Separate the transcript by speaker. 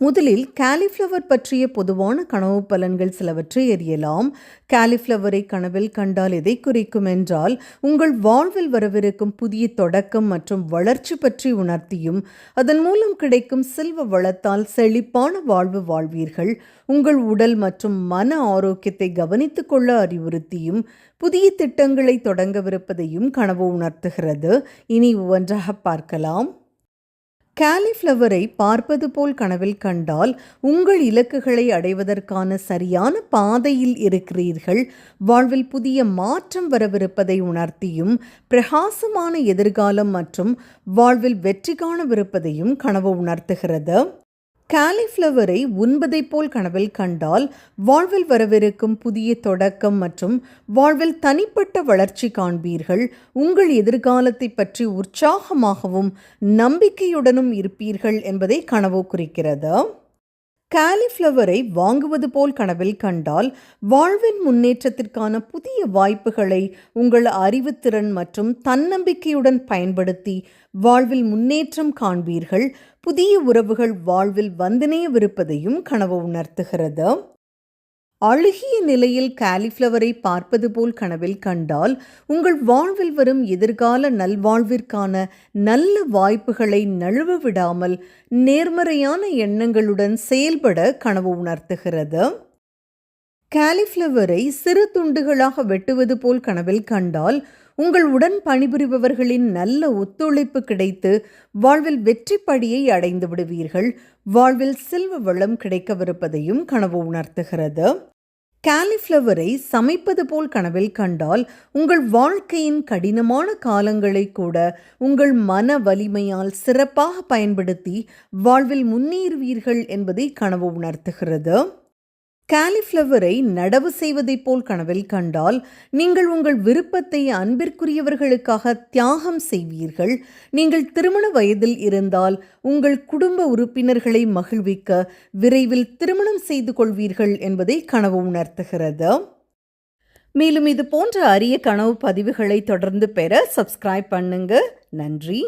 Speaker 1: முதலில் காலிஃப்ளவர் பற்றிய பொதுவான கனவு பலன்கள் சிலவற்றை அறியலாம் காலிஃப்ளவரை கனவில் கண்டால் எதை குறிக்கும் என்றால் உங்கள் வாழ்வில் வரவிருக்கும் புதிய தொடக்கம் மற்றும் வளர்ச்சி பற்றி உணர்த்தியும் அதன் மூலம் கிடைக்கும் செல்வ வளத்தால் செழிப்பான வாழ்வு வாழ்வீர்கள். உங்கள் உடல் மற்றும் மன ஆரோக்கியத்தை கவனித்துக் கொள்ள அறிவுறுத்தியும் புதிய திட்டங்களை தொடங்கவிருப்பதையும் கனவு உணர்த்துகிறது. இனி ஒவ்வொன்றாக பார்க்கலாம். காலிஃப்ளவரை பார்ப்பது போல் கனவில் கண்டால் உங்கள் இலக்குகளை அடைவதற்கான சரியான பாதையில் இருக்கிறீர்கள். வாழ்வில் புதிய மாற்றம் வரவிருப்பதை உணர்த்தியும் பிரகாசமான எதிர்காலம் மற்றும் வாழ்வில் வெற்றி காணவிருப்பதையும் கனவு உணர்த்துகிறது. காலிஃப்ளவரை உண்பதைப் போல் கனவில் கண்டால் வாழ்வில் வரவிருக்கும் புதிய தொடக்கம் மற்றும் வாழ்வில் தனிப்பட்ட வளர்ச்சி காண்பீர்கள். உங்கள் எதிர்காலத்தை பற்றி உற்சாகமாகவும் நம்பிக்கையுடனும் இருப்பீர்கள் என்பதை கனவு குறிக்கிறது. காலிஃப்ளவரை வாங்குவது போல் கனவில் கண்டால் வாழ்வின் முன்னேற்றத்திற்கான புதிய வாய்ப்புகளை உங்கள் அறிவுத்திறன் மற்றும் தன்னம்பிக்கையுடன் பயன்படுத்தி வாழ்வில் முன்னேற்றம் காண்பீர்கள். புதிய உறவுகள் வாழ்வில் வந்தனையவிருப்பதையும் கனவு உணர்த்துகிறது. அழுகிய நிலையில் காலிஃப்ளவரை பார்ப்பது போல் கனவில் கண்டால் உங்கள் வாழ்வில் வரும் எதிர்கால நல்வாழ்விற்கான நல்ல வாய்ப்புகளை நழுவ விடாமல் நேர்மறையான எண்ணங்களுடன் செயல்பட கனவு உணர்த்துகிறது. காலிஃப்ளவரை சிறு துண்டுகளாக வெட்டுவது போல் கனவில் கண்டால் உங்கள் உடன் பணிபுரிபவர்களின் நல்ல ஒத்துழைப்பு கிடைத்து வாழ்வில் வெற்றி படியை அடைந்து விடுவீர்கள். வாழ்வில் செல்வ வளம் கிடைக்கவிருப்பதையும் கனவு உணர்த்துகிறது. காலிஃப்ளவரை சமைப்பது போல் கனவில் கண்டால் உங்கள் வாழ்க்கையின் கடினமான காலங்களை கூட உங்கள் மன வலிமையால் சிறப்பாக பயன்படுத்தி வாழ்வில் முன்னேறுவீர்கள் என்பதை கனவு உணர்த்துகிறது. காலிஃப்ளவரை நடவு செய்வதைப் போல் கனவில் கண்டால் நீங்கள் உங்கள் விருப்பத்தை அன்பிற்குரியவர்களுக்காக தியாகம் செய்வீர்கள். நீங்கள் திருமண வயதில் இருந்தால் உங்கள் குடும்ப உறுப்பினர்களை மகிழ்விக்க விரைவில் திருமணம் செய்து கொள்வீர்கள் என்பதை கனவு உணர்த்துகிறது. மேலும் இது போன்ற அரிய கனவு பதிவுகளை தொடர்ந்து பெற சப்ஸ்கிரைப் பண்ணுங்க. நன்றி.